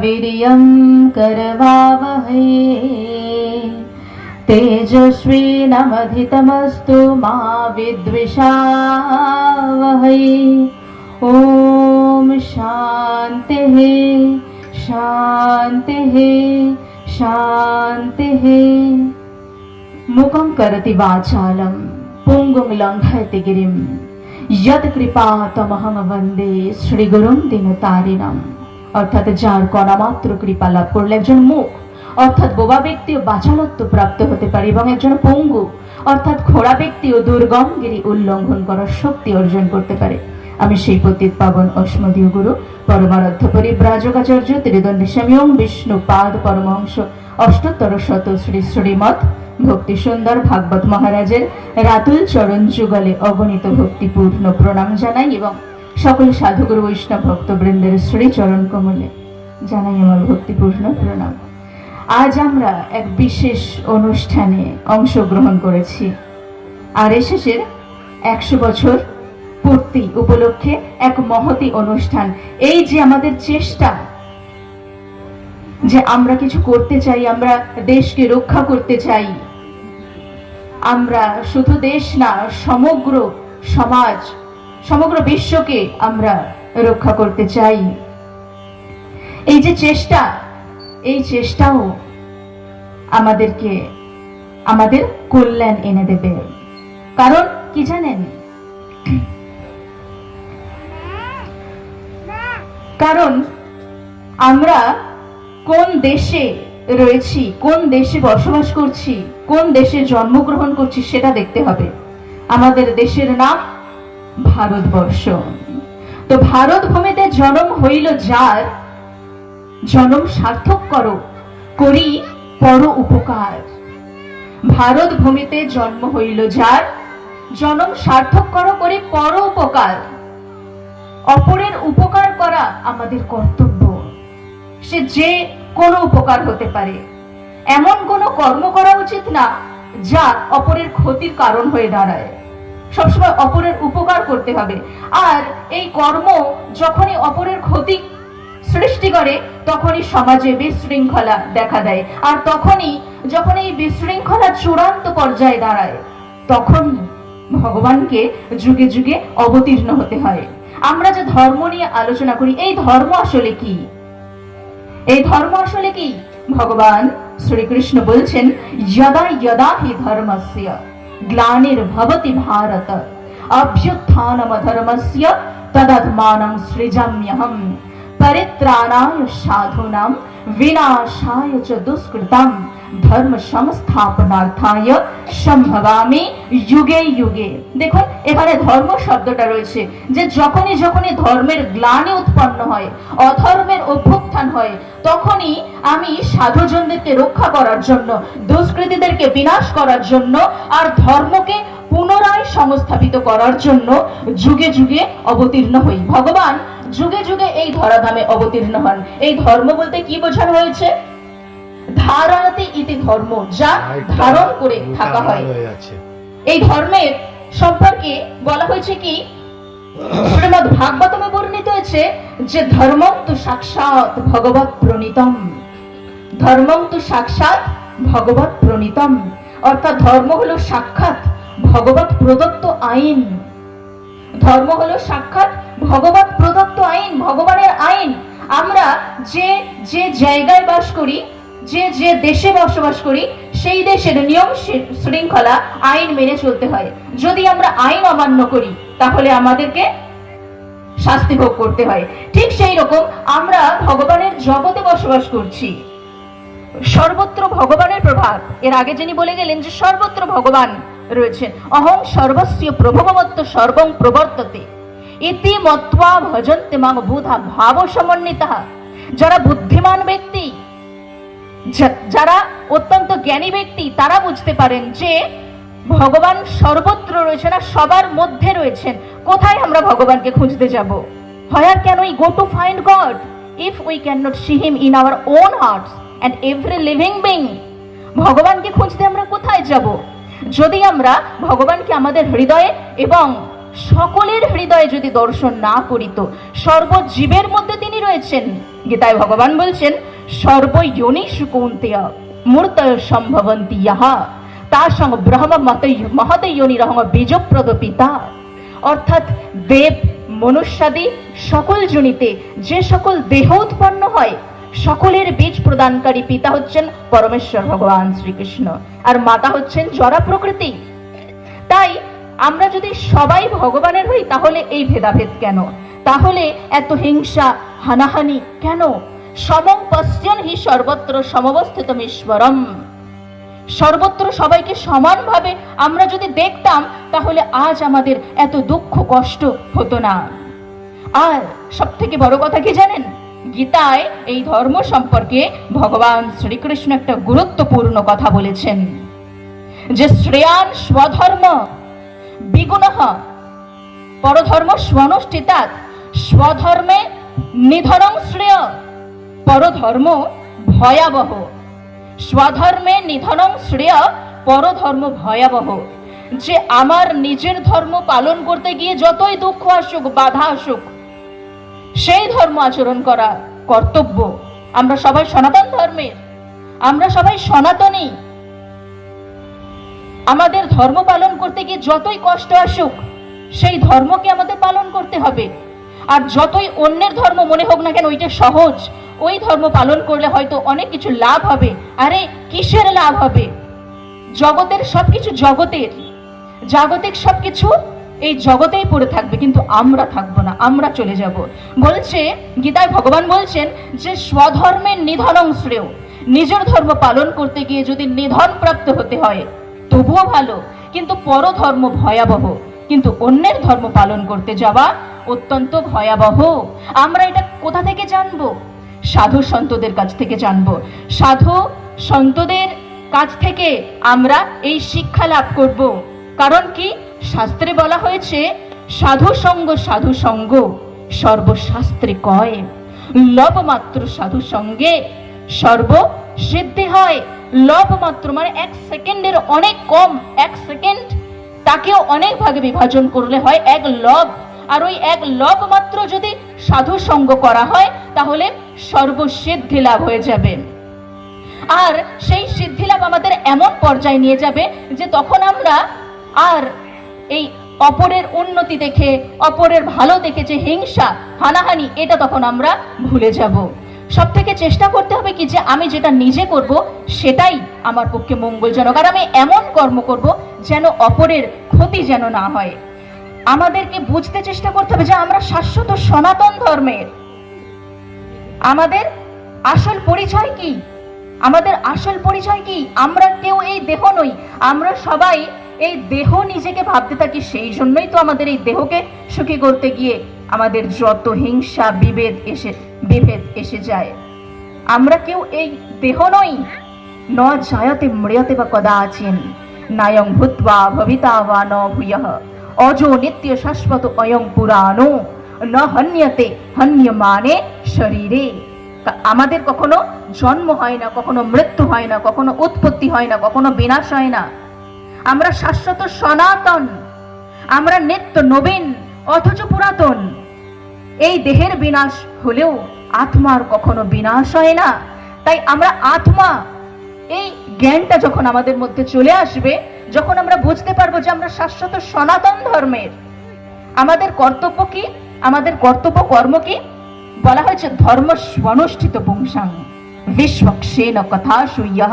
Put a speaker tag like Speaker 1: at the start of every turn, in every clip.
Speaker 1: वीर्यं करवावहे तेजस्वीनमधितमस्तु मा विद्विषावहै ॐ शान्तिः शान्तिः शान्तिः मुखं करति वाचालं पुङ्गुं लङ्घयति गिरिं यत्कृपातमहं वन्दे श्रीगुरुं दिनतारिणम् অর্থাৎ যার কণা মাত্র কৃপা লাভ করলে একজন মুখ অর্থাৎ বোবা ব্যক্তিও বাচালত্ব প্রাপ্ত হতে পারে এবং একজন পঙ্গু অর্থাৎ খোড়া ব্যক্তিও দুর্গম গিরি উল্লঙ্ঘন করার শক্তি অর্জন করতে পারে আমি সেই পতিত পাবন অস্মদীয় গুরু পরমারাধ্য পরিব্রাজকাচার্য ত্রিদণ্ডী স্বামীয়ং বিষ্ণু পাদ পরমহংস অষ্টোত্তর শত শ্রী শ্রীমৎ ভক্তি সুন্দর ভাগবত মহারাজের রাতুল চরণ যুগলে অগণিত ভক্তিপূর্ণ প্রণাম জানাই এবং সকল সাধুগুরু বৈষ্ণব ভক্ত বৃন্দের শ্রী চরণ কমলে জানাই আমার ভক্তিপূর্ণ প্রণাম আজ আমরা এক বিশেষ অনুষ্ঠানে অংশগ্রহণ করেছি আর এসেসের একশো বছর পূর্তি উপলক্ষে এক মহতি অনুষ্ঠান এই যে আমাদের চেষ্টা যে আমরা কিছু করতে চাই আমরা দেশকে রক্ষা করতে চাই আমরা শুধু দেশ না সমগ্র সমাজ সমগ্র বিশ্বকে আমরা রক্ষা করতে চাই এই যে চেষ্টা এই চেষ্টাও আমাদেরকে আমাদের কল্যাণ এনে দেবে কারণ কি জানেন কারণ আমরা কোন দেশে রয়েছি কোন দেশে বসবাস করছি কোন দেশে জন্মগ্রহণ করছি সেটা দেখতে হবে আমাদের দেশের নাম ভারতবর্ষ তো ভারত ভূমিতে জনম হইল যার জনম সার্থক করো করি পর উপকার ভারত ভূমিতে জন্ম হইল যার জনম সার্থক করো করি পর উপকার অপরের উপকার করা আমাদের কর্তব্য সে যে কোনো উপকার হতে পারে এমন কোনো কর্ম করা উচিত না যা অপরের ক্ষতির কারণ হয়ে দাঁড়ায় সবসময় অপরের উপকার করতে হবে আর এই কর্ম যখনই অপরের ক্ষতি সৃষ্টি করে তখনই সমাজে বিশৃঙ্খলা দেখা দেয় আর তখনই যখন এই বিশৃঙ্খলা চূড়ান্ত পর্যায়ে দাঁড়ায় তখন ভগবানকে যুগে যুগে অবতীর্ণ হতে হয় আমরা যে ধর্ম নিয়ে আলোচনা করি এই ধর্ম আসলে কি এই ধর্ম আসলে কি ভগবান শ্রীকৃষ্ণ বলছেন যদা যদা হি ধর্মস্য ग्लानिर्भवति भारत अभ्युत्थानमधर्मस्य तदधमानं सृजाम्यहम् परित्राणाय साधूनां विनाशाय च दुष्कृतम् ধর্ম সংস্থাপনার্থায় সম্ভবামি যুগে যুগে দেখুন এখানে ধর্ম শব্দটা রয়েছে যে যখনই যখনই ধর্মের গ্লানি উৎপন্ন হয় অধর্মের অভ্যুত্থান হয় তখনই আমি সাধুজনদেরকে রক্ষা করার জন্য দুষ্কৃতীদেরকে বিনাশ করার জন্য আর ধর্মকে পুনরায় সংস্থাপিত করার জন্য যুগে যুগে অবতীর্ণ হই ভগবান যুগে যুগে এই ধরাধামে অবতীর্ণ হন এই ধর্ম বলতে কি বোঝানো হয়েছে ধারণাতে ইতি ধর্ম যা ধারণ করে থাকা হয় এই ধর্মের সম্পর্কে বলা হয়েছে কি শ্রীমদ ভাগবতমে বর্ণিত হয়েছে যে তু সাক্ষাৎ ভগবত প্রণীতম তু সাক্ষাৎ ভগবত প্রণীতম অর্থাৎ ধর্ম হলো সাক্ষাৎ ভগবত প্রদত্ত আইন ধর্ম হলো সাক্ষাৎ ভগবত প্রদত্ত আইন ভগবানের আইন আমরা যে যে জায়গায় বাস করি যে যে দেশে বসবাস করি সেই দেশের নিয়ম শৃঙ্খলা আইন মেনে চলতে হয় যদি আমরা আইন অমান্য করি তাহলে আমাদেরকে শাস্তি ভোগ করতে হয় ঠিক সেই রকম আমরা ভগবানের জগতে বসবাস করছি সর্বত্র ভগবানের প্রভাব এর আগে যিনি বলে গেলেন যে সর্বত্র ভগবান রয়েছেন অহং সর্বস্ব প্রভবমত্ত সর্বং প্রবর্ততে ইতিমত্বা ভজন্তে মাং বুধা ভাব সমন্বিতা যারা বুদ্ধিমান ব্যক্তি যারা অত্যন্ত জ্ঞানী ব্যক্তি তারা বুঝতে পারেন যে ভগবান সর্বত্র রয়েছে না সবার মধ্যে রয়েছেন কোথায় আমরা ভগবানকে খুঁজতে যাব where can we go to find God if we can not see him in our own hearts and every living being ভগবানকে খুঁজতে আমরা কোথায় যাব যদি আমরা ভগবানকে আমাদের হৃদয়ে এবং সকলের হৃদয়ে যদি দর্শন না করিত সর্বজীবের মধ্যে তিনি রয়েছেন গীতায় ভগবান বলছেন সর্বয়োনিষু কুন্তেয় মূর্ত সম্ভবন্তি ইহা তার সঙ্গে ব্রহ্ম মত মহত যোনি রহম বীজপ্রদ পিতা অর্থাৎ দেব মনুষ্যাদি সকল জনিতে যে সকল দেহ উৎপন্ন হয় সকলের বীজ প্রদানকারী পিতা হচ্ছেন পরমেশ্বর ভগবান শ্রীকৃষ্ণ আর মাতা হচ্ছেন জরা প্রকৃতি তাই আমরা যদি সবাই ভগবানের হই তাহলে এই ভেদাভেদ কেন তাহলে এত হিংসা হানাহানি কেন সমং পশ্চিম হি সর্বত্র সমবস্থিত ঈশ্বরম সর্বত্র সবাইকে সমানভাবে আমরা যদি দেখতাম তাহলে আজ আমাদের এত দুঃখ কষ্ট হতো না আর সব থেকে বড় কথা কি জানেন গীতায় এই ধর্ম সম্পর্কে ভগবান শ্রীকৃষ্ণ একটা গুরুত্বপূর্ণ কথা বলেছেন যে শ্রেয়ান স্বধর্ম বিগুণ পরধর্ম স্বনুষ্ঠিতা স্বধর্মে নিধরং শ্রেয় পরধর্ম ভয়াবহ স্বধর্মে নিধনং শ্রেয় পরধর্ম ভয়াবহ যে আমার নিজের ধর্ম পালন করতে গিয়ে যতই দুঃখ আসুক বাধা আসুক সেই ধর্ম আচরণ করা কর্তব্য আমরা সবাই সনাতন ধর্মের আমরা সবাই সনাতনী আমাদের ধর্ম পালন করতে গিয়ে যতই কষ্ট আসুক সেই ধর্মকে আমাদের পালন করতে হবে আর যতই অন্যের ধর্ম মনে হোক না কেন ওইটা সহজ ওই ধর্ম পালন করলে হয়তো অনেক কিছু লাভ হবে আরে কিসের লাভ হবে জগতের সবকিছু জগতের জাগতিক সবকিছু এই জগতেই পড়ে থাকবে কিন্তু আমরা থাকবো না আমরা চলে যাব বলছে গীতায় ভগবান বলছেন যে স্বধর্মের নিধনং শ্রেয় নিজের ধর্ম পালন করতে গিয়ে যদি নিধন প্রাপ্ত হতে হয় তবুও ভালো কিন্তু পরধর্ম ভয়াবহ কিন্তু অন্যের ধর্ম পালন করতে যাওয়া অত্যন্ত ভয়াবহ আমরা এটা কোথা থেকে জানব সাধু সন্তদের কাছ থেকে জানব সাধু সন্তদের কাছ থেকে আমরা এই শিক্ষা লাভ করব কারণ কি শাস্ত্রে বলা হয়েছে সাধু সঙ্গ সাধু সঙ্গ সর্বশাস্ত্রে কয় লবমাত্র সাধু সঙ্গে সর্ব সিদ্ধি হয় লবমাত্র মানে এক সেকেন্ডের অনেক কম এক সেকেন্ড তাকেও অনেক ভাগে বিভাজন করলে হয় এক লব আর ওই এক লব মাত্র যদি সাধু সঙ্গ করা হয় তাহলে সর্বসিদ্ধি লাভ হয়ে যাবে আর সেই সিদ্ধি লাভ আমাদের এমন পর্যায়ে নিয়ে যাবে যে তখন আমরা আর এই অপরের উন্নতি দেখে অপরের ভালো দেখে যে হিংসা হানাহানি এটা তখন আমরা ভুলে যাব সব থেকে চেষ্টা করতে হবে কি যে আমি যেটা নিজে করব সেটাই আমার পক্ষে মঙ্গলজনক আর আমি এমন কর্ম করব যেন অপরের ক্ষতি যেন না হয় আমাদেরকে বুঝতে চেষ্টা করতে হবে যে আমরা শাশ্বত সনাতন ধর্মের আমাদের আসল পরিচয় কি আমাদের আসল পরিচয় কি আমরা কেউ এই দেহ নই আমরা সবাই এই দেহ নিজেকে ভাবতে থাকি সেই জন্যই তো আমাদের এই দেহকে সুখী করতে গিয়ে আমাদের যত হিংসা বিভেদ এসে বিভেদ এসে যায় আমরা কেউ এই দেহ নই ন জায়তে মৃয়তে বা আছেন নায়ং ভূত্বা ভবিতা বা ন ভূয়হ অজো নিত্য শাশ্বত অয়ং পুরানো ন হন্যতে হন্যমানে শরীরে আমাদের কখনো জন্ম হয় না কখনো মৃত্যু হয় না কখনো উৎপত্তি হয় না কখনো বিনাশ হয় না আমরা শাশ্বত সনাতন আমরা নিত্য নবীন অথচ পুরাতন এই দেহের বিনাশ হলেও আত্মার কখনো বিনাশ হয় না তাই আমরা আত্মা এই জ্ঞানটা যখন আমাদের মধ্যে চলে আসবে যখন আমরা বুঝতে পারবো যে আমরা শাশ্বত সনাতন ধর্মের আমাদের কর্তব্য কি আমাদের কর্তব্য কর্ম কি বলা হয়েছে ধর্ম অনুষ্ঠিত বংশাং বিশ্বক্ষেন কথা সুইয়হ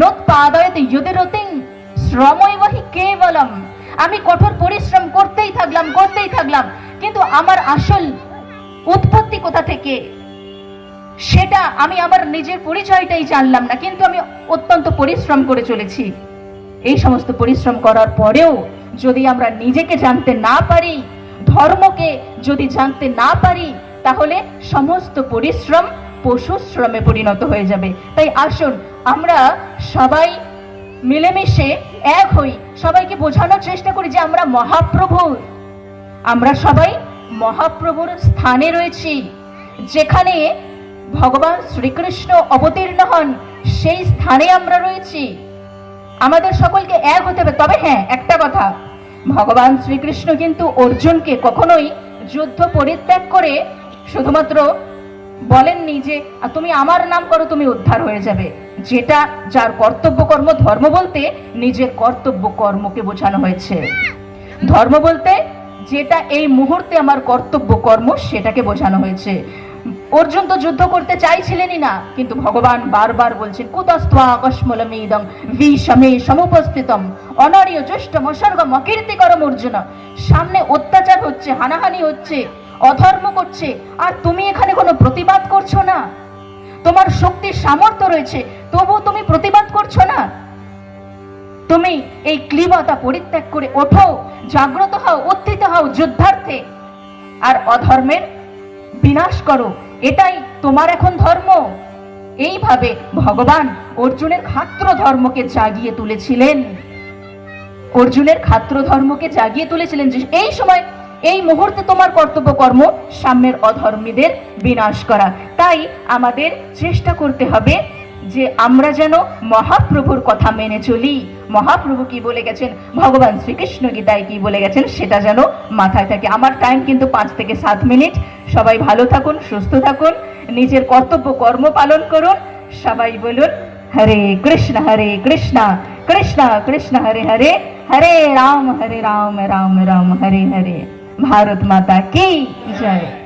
Speaker 1: নোৎপাদয়তে যুদিরতিং শ্রমৈবহি কেবলম আমি কঠোর পরিশ্রম করতেই থাকলাম করতেই থাকলাম কিন্তু আমার আসল উৎপত্তি কোথা থেকে সেটা আমি আমার নিজের পরিচয়টাই জানলাম না কিন্তু আমি অত্যন্ত পরিশ্রম করে চলেছি এই সমস্ত পরিশ্রম করার পরেও যদি আমরা নিজেকে জানতে না পারি ধর্মকে যদি জানতে না পারি তাহলে সমস্ত পরিশ্রম পশু শ্রমে পরিণত হয়ে যাবে তাই আসুন আমরা সবাই মিলেমিশে এক হই সবাইকে বোঝানোর চেষ্টা করি যে আমরা মহাপ্রভুর আমরা সবাই মহাপ্রভুর স্থানে রয়েছি যেখানে ভগবান শ্রীকৃষ্ণ অবতীর্ণ হন সেই স্থানে আমরা রয়েছি আমাদের সকলকে এক হতে হবে তবে হ্যাঁ একটা কথা ভগবান শ্রীকৃষ্ণ কিন্তু অর্জুনকে কখনোই যুদ্ধ পরিত্যাগ করে শুধুমাত্র বলেননি যে তুমি আমার নাম করো তুমি উদ্ধার হয়ে যাবে যেটা যার কর্তব্য কর্ম ধর্ম বলতে নিজের কর্তব্য কর্মকে বোঝানো হয়েছে ধর্ম বলতে যেটা এই মুহূর্তে আমার কর্তব্য কর্ম সেটাকে বোঝানো হয়েছে অর্জুন তো যুদ্ধ করতে চাইছিলেনই না কিন্তু ভগবান বারবার বলছেন কুতস্ত্বা আকস্মলমিদং বিষমে সমুপস্থিতম অনারীয় জ্যৈষ্ঠ মসর্গ করম অর্জুন সামনে অত্যাচার হচ্ছে হানাহানি হচ্ছে অধর্ম করছে আর তুমি এখানে কোনো প্রতিবাদ করছো না তোমার শক্তির সামর্থ্য রয়েছে তবুও তুমি প্রতিবাদ করছো না তুমি এই ক্লিবতা পরিত্যাগ করে ওঠো জাগ্রত হও উত্থিত হও যুদ্ধার্থে আর অধর্মের বিনাশ করো এটাই তোমার এখন ধর্ম এইভাবে ভগবান অর্জুনের খাত্র ধর্মকে জাগিয়ে তুলেছিলেন অর্জুনের খাত্র ধর্মকে জাগিয়ে তুলেছিলেন যে এই সময় এই মুহূর্তে তোমার কর্তব্য কর্ম সাম্যের অধর্মীদের বিনাশ করা তাই আমাদের চেষ্টা করতে হবে যে আমরা যেন মহাপ্রভুর কথা মেনে চলি মহাপ্রভু কি বলে গেছেন ভগবান শ্রীকৃষ্ণ গীতায় কি বলে গেছেন সেটা যেন মাথায় থাকে আমার টাইম কিন্তু পাঁচ থেকে সাত মিনিট সবাই ভালো থাকুন সুস্থ থাকুন নিজের কর্তব্য কর্ম পালন করুন সবাই বলুন হরে কৃষ্ণ হরে কৃষ্ণ কৃষ্ণ কৃষ্ণ হরে হরে হরে রাম হরে রাম রাম রাম হরে হরে ভারত মাতা কি জয়